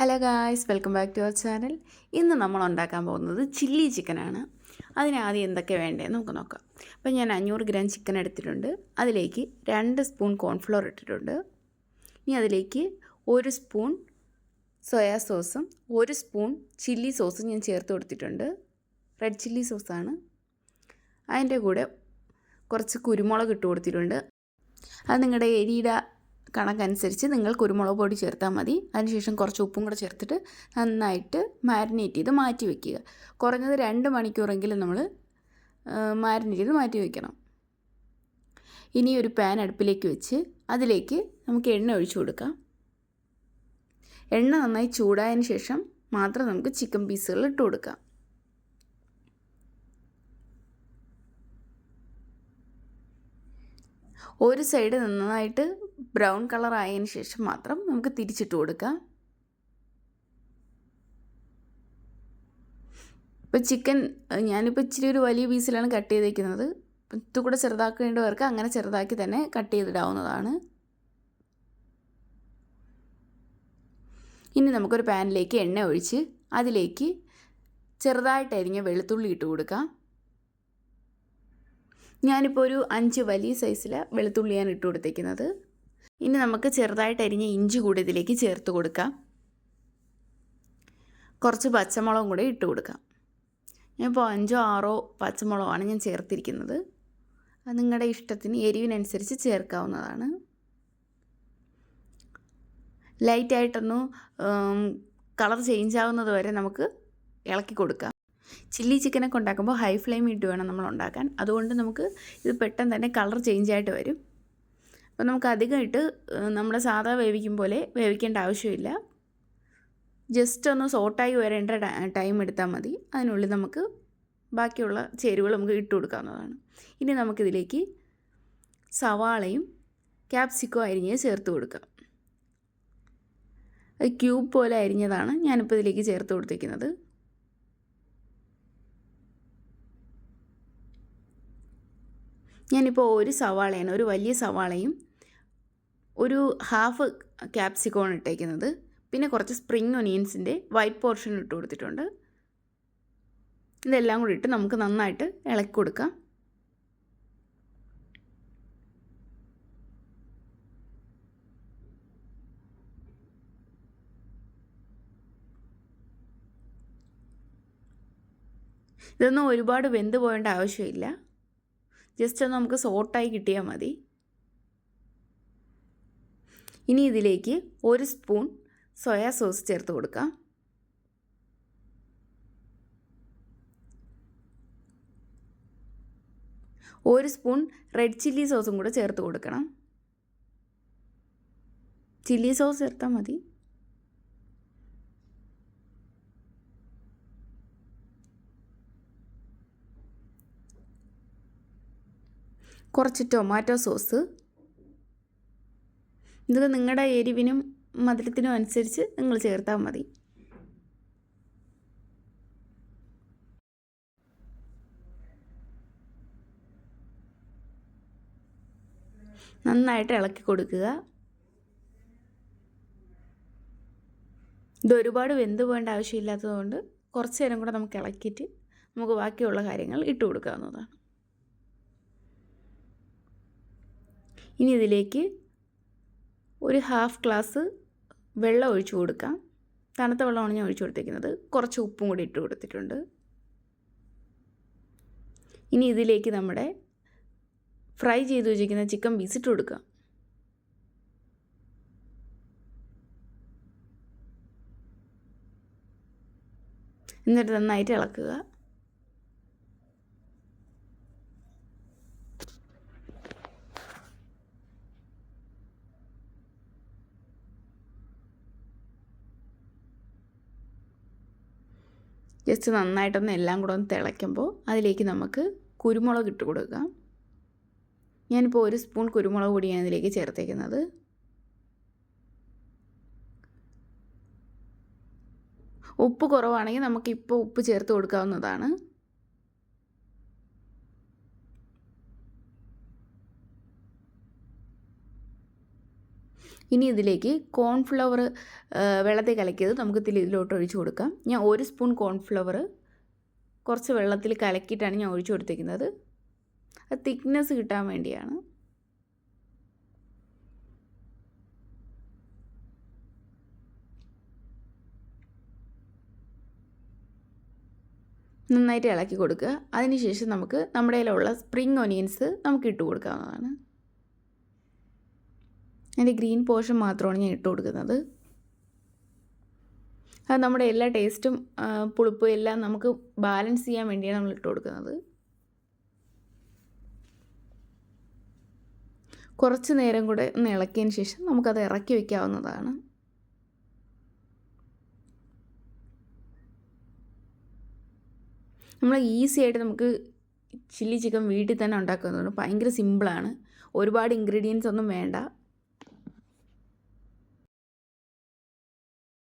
Hello guys welcome back to our channel. ഇന്ന് നമ്മൾ ഉണ്ടാക്കാൻ പോകുന്നത് ചില്ലി ചിക്കനാണ്. അതിനാദ്യം എന്തൊക്കെ വേണ്ടതെന്ന് നമുക്ക് നോക്കാം. അപ്പോൾ ഞാൻ അഞ്ഞൂറ് ഗ്രാം ചിക്കൻ എടുത്തിട്ടുണ്ട്. അതിലേക്ക് രണ്ട് സ്പൂൺ കോൺഫ്ലോർ ഇട്ടിട്ടുണ്ട്. ഇനി അതിലേക്ക് ഒരു സ്പൂൺ സോയാ സോസും ഒരു സ്പൂൺ ചില്ലി സോസും ഞാൻ ചേർത്ത് കൊടുത്തിട്ടുണ്ട്. റെഡ് ചില്ലി സോസാണ്. അതിന്റെ കൂടെ കുറച്ച് കുരുമുളക് ഇട്ട് കൊടുത്തിട്ടുണ്ട്. അത് നിങ്ങളുടെ എരിയുടെ കണക്കനുസരിച്ച് നിങ്ങൾ കുരുമുളക് പൊടി ചേർത്താൽ മതി. അതിനുശേഷം കുറച്ച് ഉപ്പും കൂടെ ചേർത്തിട്ട് നന്നായിട്ട് മാരിനേറ്റ് ചെയ്ത് മാറ്റി വയ്ക്കുക കുറഞ്ഞത് രണ്ട് മണിക്കൂറെങ്കിലും നമ്മൾ മാരിനേറ്റ് ചെയ്ത് മാറ്റി വയ്ക്കണം ഇനി ഒരു പാൻ അടുപ്പിലേക്ക് വെച്ച് അതിലേക്ക് നമുക്ക് എണ്ണ ഒഴിച്ചു കൊടുക്കാം. എണ്ണ നന്നായി ചൂടായതിന് ശേഷം മാത്രം നമുക്ക് ചിക്കൻ പീസുകൾ ഇട്ട് കൊടുക്കാം. ഒരു സൈഡ് നന്നായിട്ട് ബ്രൗൺ കളർ ആയതിന് ശേഷം മാത്രം നമുക്ക് തിരിച്ചിട്ട് കൊടുക്കാം. ഇപ്പോൾ ചിക്കൻ ഞാനിപ്പോൾ ഇച്ചിരി ഒരു വലിയ പീസിലാണ് കട്ട് ചെയ്തേക്കുന്നത്. ഇത്തുകൂടെ ചെറുതാക്കേണ്ടവർക്ക് അങ്ങനെ ചെറുതാക്കി തന്നെ കട്ട് ചെയ്തിടാവുന്നതാണ്. ഇനി നമുക്കൊരു പാനിലേക്ക് എണ്ണ ഒഴിച്ച് അതിലേക്ക് ചെറുതായിട്ട് അരിഞ്ഞ വെളുത്തുള്ളി ഇട്ട് കൊടുക്കാം. ഞാനിപ്പോൾ ഒരു അഞ്ച് വലിയ സൈസിലെ വെളുത്തുള്ളിയാണ് ഇട്ട് കൊടുത്തേക്കുന്നത്. ഇനി നമുക്ക് ചെറുതായിട്ട് അരിഞ്ഞ ഇഞ്ചി കൂടി ഇതിലേക്ക് ചേർത്ത് കൊടുക്കാം. കുറച്ച് പച്ചമുളകും കൂടെ ഇട്ട് കൊടുക്കാം. ഞാനിപ്പോൾ അഞ്ചോ ആറോ പച്ചമുളകാണ് ഞാൻ ചേർത്തിരിക്കുന്നത്. അത് നിങ്ങളുടെ ഇഷ്ടത്തിന് എരിവിനനുസരിച്ച് ചേർക്കാവുന്നതാണ്. ലൈറ്റായിട്ടൊന്ന് കളർ ചേഞ്ച് ആവുന്നത് വരെ നമുക്ക് ഇളക്കി കൊടുക്കാം. ചില്ലി ചിക്കനൊക്കെ ഉണ്ടാക്കുമ്പോൾ ഹൈ ഫ്ലെയിം ഇട്ട് വേണം നമ്മൾ ഉണ്ടാക്കാൻ. അതുകൊണ്ട് നമുക്ക് ഇത് പെട്ടെന്ന് തന്നെ കളർ ചേഞ്ച് ആയിട്ട് വരും. അപ്പോൾ നമുക്ക് അധികമായിട്ട് നമ്മൾ സാധാ വേവിക്കും പോലെ വേവിക്കേണ്ട ആവശ്യമില്ല. ജസ്റ്റ് ഒന്ന് സോട്ടായി വരേണ്ട ടൈം എടുത്താൽ മതി. അതിനുള്ളിൽ നമുക്ക് ബാക്കിയുള്ള ചേരുവകൾ നമുക്ക് ഇട്ട് കൊടുക്കാവുന്നതാണ്. ഇനി നമുക്കിതിലേക്ക് സവാളയും ക്യാപ്സിക്കോ അരിഞ്ഞ് ചേർത്ത് കൊടുക്കാം. അത് ക്യൂബ് പോലെ അരിഞ്ഞതാണ് ഞാനിപ്പോൾ ഇതിലേക്ക് ചേർത്ത് കൊടുത്തിരിക്കുന്നത്. ഞാനിപ്പോൾ ഒരു സവാളയാണ് ഒരു വലിയ സവാളയും ഒരു ഹാഫ് ക്യാപ്സിക്കോൺ ഇട്ടേക്കുന്നത്. പിന്നെ കുറച്ച് സ്പ്രിങ് ഒനിയൻസിന്റെ വൈറ്റ് പോർഷൻ ഇട്ട് കൊടുത്തിട്ടുണ്ട്. ഇതെല്ലാം കൂടി ഇട്ട് നമുക്ക് നന്നായിട്ട് ഇളക്കി കൊടുക്കാം. ഇതൊന്നും ഒരുപാട് വെന്ത് പോകേണ്ട ആവശ്യമില്ല. ജസ്റ്റ് ഒന്ന് നമുക്ക് സോട്ടായി കിട്ടിയാൽ മതി. ഇനി ഇതിലേക്ക് ഒരു സ്പൂൺ സോയാ സോസ് ചേർത്ത് കൊടുക്കാം. ഒരു സ്പൂൺ റെഡ് ചില്ലി സോസും കൂടെ ചേർത്ത് കൊടുക്കണം. ചില്ലി സോസ് ചേർത്താൽ മതി. കുറച്ച് ടൊമാറ്റോ സോസ് ഇത് നിങ്ങളുടെ എരിവിനും മധുരത്തിനും അനുസരിച്ച് നിങ്ങൾ ചേർത്താൽ മതി. നന്നായിട്ട് ഇളക്കി കൊടുക്കുക. ഇത് ഒരുപാട് വെന്ത് പോകേണ്ട ആവശ്യമില്ലാത്തതുകൊണ്ട് കുറച്ച് നേരം കൂടെ നമുക്ക് ഇളക്കിയിട്ട് നമുക്ക് ബാക്കിയുള്ള കാര്യങ്ങൾ ഇട്ട് കൊടുക്കാവുന്നതാണ്. ഇനി ഇതിലേക്ക് ഒരു ഹാഫ് ഗ്ലാസ് വെള്ളം ഒഴിച്ചു കൊടുക്കാം. തണുത്ത വെള്ളമാണ് ഞാൻ ഒഴിച്ചു കൊടുത്തിരിക്കുന്നത് കുറച്ച് ഉപ്പും കൂടി ഇട്ട് കൊടുത്തിട്ടുണ്ട്. ഇനി ഇതിലേക്ക് നമ്മുടെ ഫ്രൈ ചെയ്ത് വെച്ചിരിക്കുന്ന ചിക്കൻ പീസ് ഇട്ട് കൊടുക്കുക. എന്നിട്ട് നന്നായിട്ട് ഇളക്കുക. ജസ്റ്റ് നന്നായിട്ടൊന്ന് എല്ലാം കൂടെ ഒന്ന് തിളയ്ക്കുമ്പോൾ അതിലേക്ക് നമുക്ക് കുരുമുളക് ഇട്ട് കൊടുക്കാം. ഞാനിപ്പോൾ ഒരു സ്പൂൺ കുരുമുളക് പൊടിയാണ് ഇതിലേക്ക് ചേർത്തേക്കുന്നത്. ഉപ്പ് കുറവാണെങ്കിൽ നമുക്കിപ്പോൾ ഉപ്പ് ചേർത്ത് കൊടുക്കാവുന്നതാണ്. ഇനി ഇതിലേക്ക് കോൺഫ്ലവർ വെള്ളത്തിൽ കലക്കിയത് നമുക്ക് ഇതിലോട്ട് ഒഴിച്ചു കൊടുക്കാം. ഞാൻ ഒരു സ്പൂൺ കോൺഫ്ലവർ കുറച്ച് വെള്ളത്തിൽ കലക്കിയിട്ടാണ് ഞാൻ ഒഴിച്ചു കൊടുത്തിരിക്കുന്നത് അത് തിക്നെസ് കിട്ടാൻ വേണ്ടിയാണ്. നന്നായിട്ട് ഇളക്കി കൊടുക്കുക. അതിനുശേഷം നമുക്ക് നമ്മുടെ കയ്യിലുള്ള സ്പ്രിങ് ഒനിയൻസ് നമുക്ക് ഇട്ട് കൊടുക്കാവുന്നതാണ്. അതിന്റെ ഗ്രീൻ പോർഷൻ മാത്രമാണ് ഞാൻ ഇട്ട് കൊടുക്കുന്നത്. അത് നമ്മുടെ എല്ലാ ടേസ്റ്റും പുളിപ്പും എല്ലാം നമുക്ക് ബാലൻസ് ചെയ്യാൻ വേണ്ടിയാണ് നമ്മൾ ഇട്ട് കൊടുക്കുന്നത്. കുറച്ച് നേരം കൂടെ ഒന്ന് ഇളക്കിയതിന് ശേഷം നമുക്കത് ഇറക്കി വയ്ക്കാവുന്നതാണ് നമ്മൾ ഈസി ആയിട്ട് നമുക്ക് ചില്ലി ചിക്കൻ വീട്ടിൽ തന്നെ ഉണ്ടാക്കുന്നതാണ് ഭയങ്കര സിമ്പിളാണ്. ഒരുപാട് ഇൻഗ്രീഡിയൻസ് ഒന്നും വേണ്ട.